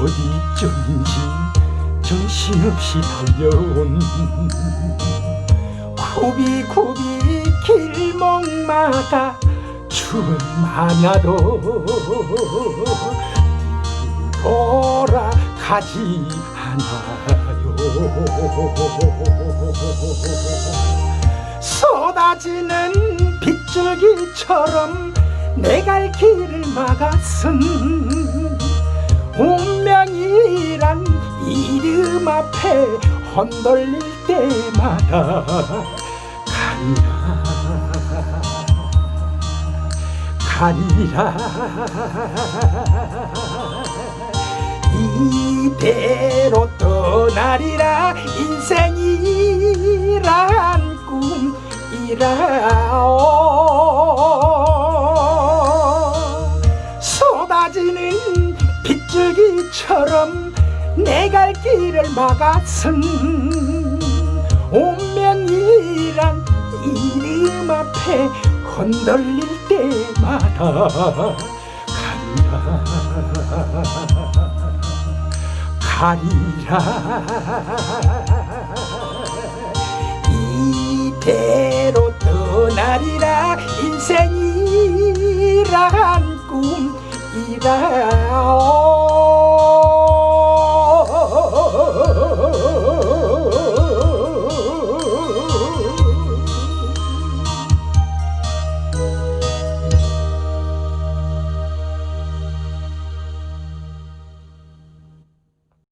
어디쯤인지 정신없이 달려온 굽이굽이 길목마다 추억마냐도 돌아가지 않아요. 쏟아지는 빗줄기처럼 내 갈 길을 막았음 운명이란 이름 앞에 흔들릴 때마다 가리라. 가리라. 이대로 떠나리라. 인생이란 꿈이라 빗줄기처럼 내 갈 길을 막았음 운명이란 이름 앞에 흔들릴 때마다 가리라. 가리라. 이대로 떠나리라. 인생이란 꿈이라